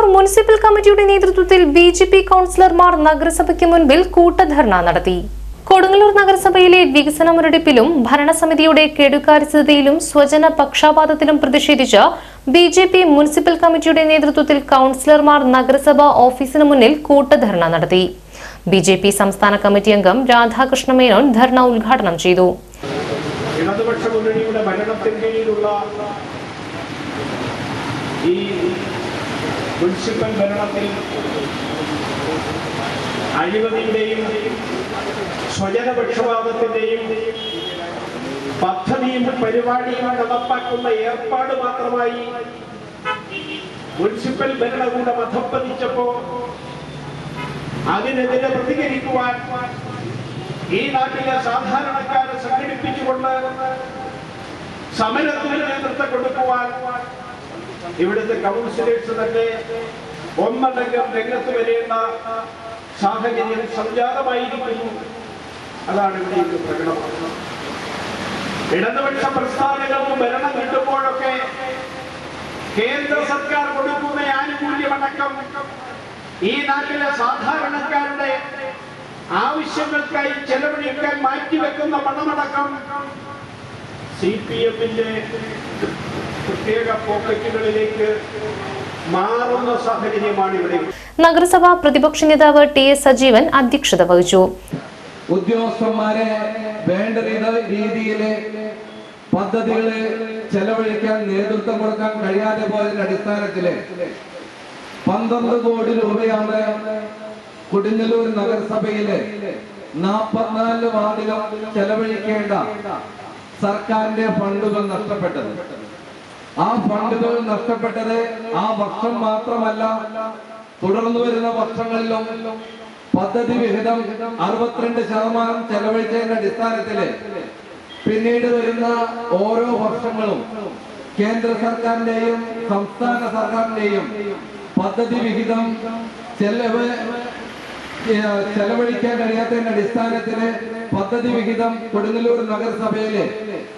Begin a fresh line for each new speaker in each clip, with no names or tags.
Kodungallur municipal കമ്മിറ്റിയുടെ നേതൃത്വത്തിൽ B J P കൗൺസിലർമാർ നഗരസഭയ്ക്ക് മുൻപിൽ കൂട്ടധർണ നടത്തി. കൊടുങ്ങല്ലൂർ നഗരസഭയിലെ വികസന മുരടിപ്പിലും ഭരണസമിതിയുടെ കെടുകാര്യസ്ഥതയിലും സ്വജന പക്ഷാപാതത്തിലും പ്രതിഷേധിച്ച് ബി ജെ പി മുനിസിപ്പൽ കമ്മിറ്റിയുടെ നേതൃത്വത്തിൽ കൗൺസിലർമാർ നഗരസഭ ഓഫീസിന് മുന്നിൽ കൂട്ടധർണ നടത്തി. ബി ജെ പി സംസ്ഥാന കമ്മിറ്റി അംഗം രാധാകൃഷ്ണ മേനോൻ ധർണ ഉദ്ഘാടനം ചെയ്തു.
ഇടതുപക്ഷ മുന്നണിയുടെ കീഴിലുള്ള ഈ മുനിസിപ്പൽ ഭരണത്തിൽ അഴിമതിയുടെയും സ്വജനപക്ഷപാതത്തിന്റെയും പദ്ധതിയും പരിപാടിയും നടപ്പാക്കുന്ന ഏർപ്പാട് മാത്രമായി മുനിസിപ്പൽ ഭരണകൂടം അധപ്പതിച്ചപ്പോ അതിനെതിരെ പ്രതികരിക്കുവാൻ ഈ നാട്ടിലെ സാധാരണക്കാരെ സംഘടിപ്പിച്ചുകൊണ്ട് സമരത്തിന് നേതൃത്വം കൊടുക്കുവാൻ ഇവിടുത്തെ കൗൺസിലേഴ്സ് തന്നെ ഒന്നടങ്കം രംഗത്ത് വരേണ്ട സാഹചര്യം സംജാതമായിരിക്കുന്നു. അതാണ് ഇവിടെ പ്രകടമാക്കുന്നത് ഇടതുപക്ഷ പ്രസ്ഥാനങ്ങൾക്ക് ഭരണം കിട്ടുമ്പോഴൊക്കെ കേന്ദ്ര സർക്കാർ കൊടുക്കുന്ന ആനുകൂല്യമടക്കം ഈ നാട്ടിലെ സാധാരണക്കാരുടെ ആവശ്യങ്ങൾക്കായി ചെലവഴിക്കാൻ മാറ്റിവെക്കുന്ന പണമടക്കം സി പി എമ്മിന്റെ പ്രത്യേക പോക്കറ്റുകളിലേക്ക് മാറുന്ന സാഹചര്യമാണ് ഇവിടെ
നഗരസഭാ പ്രതിപക്ഷ നേതാവ് ടി എസ് സജീവൻ അധ്യക്ഷത വഹിച്ചു.
ഉദ്യോഗസ്ഥന്മാരെ വേണ്ട രീതിയിൽ പദ്ധതികളെ ചെലവഴിക്കാൻ നേതൃത്വം കൊടുക്കാൻ കഴിയാതെ പോയതിന്റെ അടിസ്ഥാനത്തിൽ പന്ത്രണ്ട് കോടി രൂപയാണ് കൊടുങ്ങല്ലൂർ നഗരസഭയിലെ നാപ്പത്തിനാല് വാർഡിലും ചെലവഴിക്കേണ്ട സർക്കാരിന്റെ ഫണ്ടുകൾ നഷ്ടപ്പെട്ടത്. ആ ഫണ്ടുകൾ നഷ്ടപ്പെട്ടത് ആ വർഷം മാത്രമല്ല തുടർന്നു വരുന്ന വർഷങ്ങളിലും പദ്ധതി വിഹിതം അറുപത്തിരണ്ട് ശതമാനം ചെലവഴിച്ചതിന്റെ അടിസ്ഥാനത്തിൽ പിന്നീട് വരുന്ന ഓരോ വർഷങ്ങളും കേന്ദ്ര സർക്കാരിന്റെയും സംസ്ഥാന സർക്കാരിന്റെയും പദ്ധതി വിഹിതം ചെലവ് ചെലവഴിക്കാൻ കഴിയാത്തതിന്റെ അടിസ്ഥാനത്തിൽ പദ്ധതി വിഹിതം കൊടുങ്ങല്ലൂർ നഗരസഭയിൽ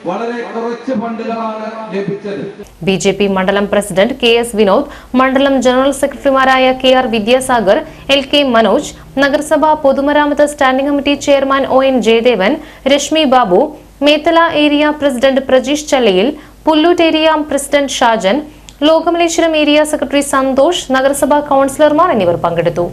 വളരെ കുറച്ച് ഫണ്ടുകളാണ് ലഭിച്ചത്.
ബി ജെ പി മണ്ഡലം പ്രസിഡന്റ് കെ എസ് വിനോദ് മണ്ഡലം ജനറൽ സെക്രട്ടറിമാരായ K R Vidyasagar L K Manoj നഗരസഭാ പൊതുമരാമത്ത് standing committee chairman O N Jayadevan Rashmi Babu Methala area president Prajeesh ചല്ലയിൽ Pulloot area president Shajan Lokamaleswaram area secretary Santhosh നഗരസഭാ കൌൺസിലർമാർ എന്നിവർ പങ്കെടുത്തു.